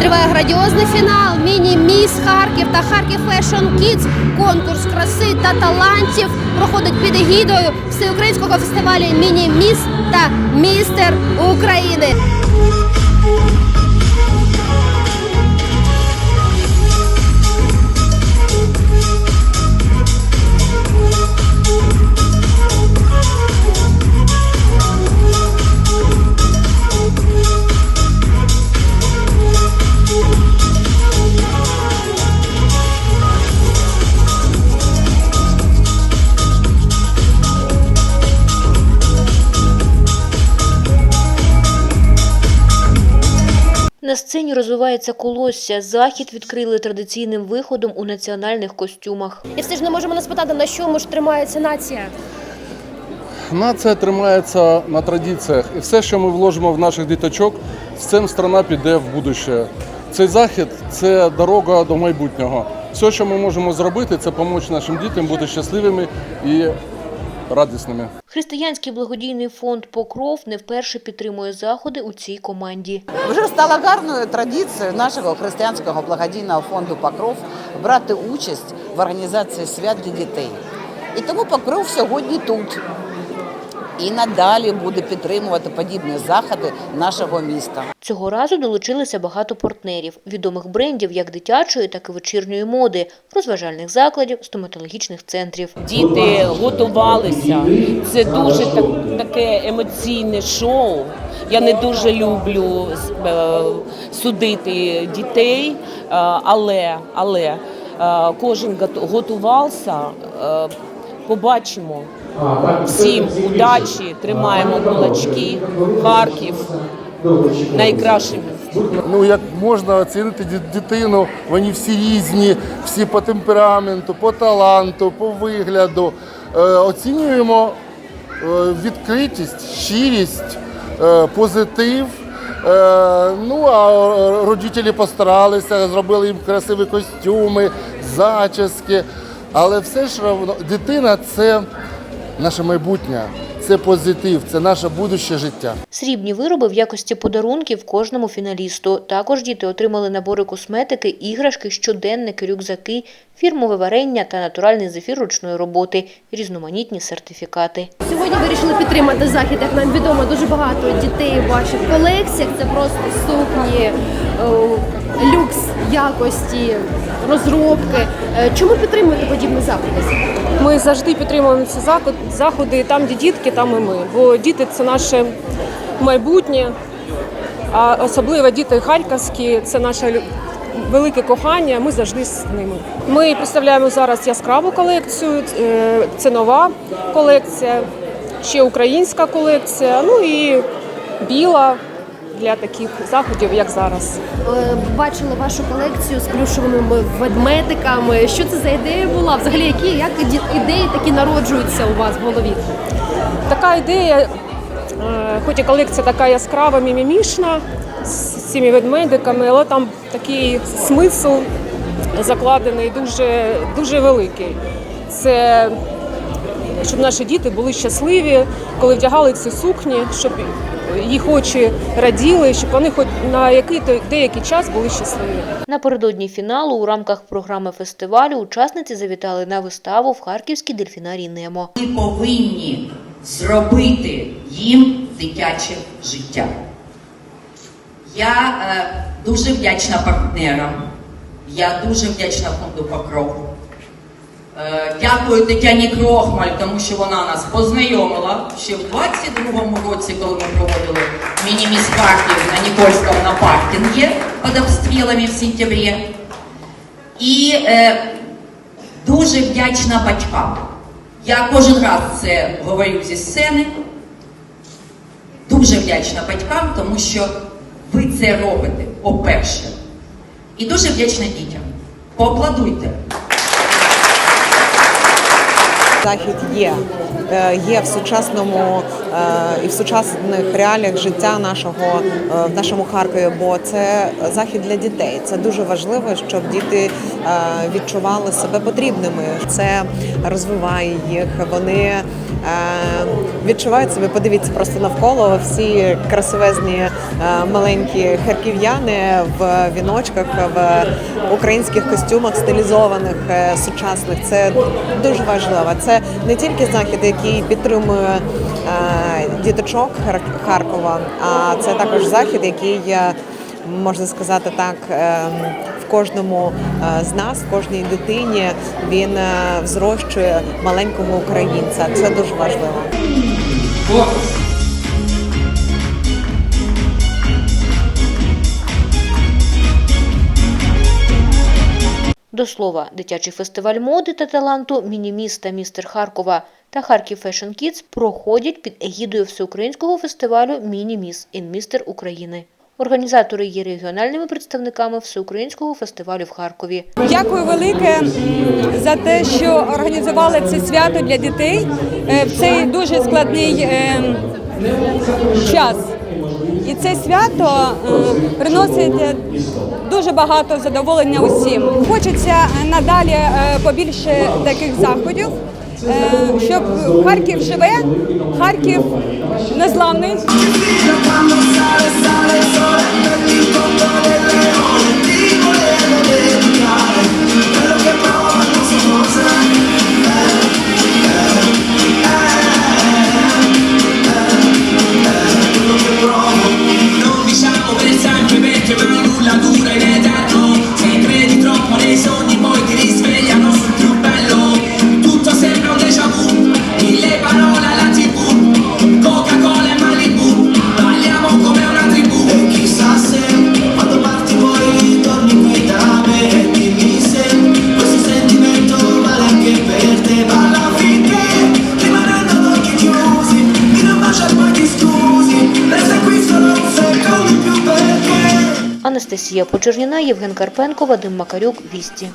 Триває градіозний фінал. Міні-міс Харків та Харків Fashion Kids. Конкурс краси та талантів проходить під егідою всеукраїнського фестивалю Міні-міс та Містер України. На сцені розвивається колосся. Захід відкрили традиційним виходом у національних костюмах. І все ж не можемо не спитати, на чому ж тримається нація. Нація тримається на традиціях, і все, що ми вложимо в наших діточок, з цим страна піде в будуще. Цей захід це дорога до майбутнього. Все, що ми можемо зробити, це допомогти нашим дітям бути щасливими і радісними. Християнський благодійний фонд Покров не вперше підтримує заходи у цій команді. Вже стало гарною традицією нашого християнського благодійного фонду Покров брати участь в організації свят для дітей. І тому Покров сьогодні тут. І надалі буде підтримувати подібні заходи нашого міста. Цього разу долучилися багато партнерів, відомих брендів як дитячої, так і вечірньої моди, розважальних закладів, стоматологічних центрів. Діти готувалися. Це дуже так, таке емоційне шоу. Я не дуже люблю е, судити дітей, е, але, але е, кожен гот- готувався. Побачимо. Всім удачі, тримаємо кулачки. Харків найкраще місто. Ну як можна оцінити дитину? Вони всі різні, всі по темпераменту, по таланту, по вигляду. Е, оцінюємо е, відкритість, щирість, е, позитив. Ну а родителі постаралися, зробили їм красиві костюми, зачіски. Але все ж равно дитина це наше майбутнє, це позитив, це наше будуще життя. Срібні вироби в якості подарунків кожному фіналісту. Також діти отримали набори косметики, іграшки, щоденники, рюкзаки, фірмове варення та натуральний зефір ручної роботи, різноманітні сертифікати. Сьогодні вирішили підтримати захід. Як нам відомо, дуже багато дітей у ваших колекціях. Це просто сукні, е, люкс якості, розробки. Е, Чому підтримуєте подібні заходи? Ми завжди підтримуємо ці заходи там, де дітки, там і ми. Бо діти це наше майбутнє, а особливо діти харківські це наше велике кохання. Ми завжди з ними. Ми представляємо зараз яскраву колекцію, е, це нова колекція, ще українська колекція, ну і біла для таких заходів, як зараз. Е, Бачили вашу колекцію з плюшевими ведмедиками. Що це за ідея була? Взагалі, які як ідеї такі народжуються у вас в голові? Така ідея, е, хоч і колекція така яскрава, мімімішна з цими ведмедиками, але там такий смисл закладений дуже, дуже великий. Це щоб наші діти були щасливі, коли вдягали ці сукні, щоб їх очі раділи, щоб вони хоч на який деякий час були щасливі. Напередодні фіналу у рамках програми фестивалю учасниці завітали на виставу в Харківській дельфінарії Немо. Ми повинні зробити їм дитяче життя. Я е, дуже вдячна партнерам. Я дуже вдячна фонду Покров. Е, дякую Тетяні Крохмаль, тому що вона нас познайомила ще в 22-му році, коли ми проводили міні-міс Харків на Нікольському на паркінгі під обстрілами в сентябрі. І е, дуже вдячна батькам. Я кожен раз це говорю зі сцени. Дуже вдячна батькам, тому що ви це робите, по-перше. І дуже вдячна дітям. Поаплодуйте. Захід є. Е, Є в сучасному е, і в сучасних реаліях життя нашого е, в нашому Харкові, бо це захід для дітей. Це дуже важливо, щоб діти відчували себе потрібними. Це розвиває їх. Вони відчувають себе. Подивіться просто навколо всі красивезні маленькі харків'яни в віночках, в українських костюмах стилізованих сучасних. Це дуже важливо. Це не тільки захід, який підтримує е, діточок Хар- Харкова, а це також захід, який е, можна сказати так. е, кожному з нас, кожній дитині він зрощує маленького українця. Це дуже важливо. До слова, дитячий фестиваль моди та таланту «Мініміс» та «Містер Харкова» та «Харків Fashion Kids» проходять під егідою всеукраїнського фестивалю «Мініміс» і «Містер України». Організатори є регіональними представниками всеукраїнського фестивалю в Харкові. Дякую велике за те, що організували це свято для дітей е, в цей дуже складний е, час. І це свято е, приносить дуже багато задоволення усім. Хочеться надалі е, побільше таких заходів, е, щоб Харків живе, Харків незламний. Анастасія Почерніна, Євген Карпенко, Вадим Макарюк, Вісті.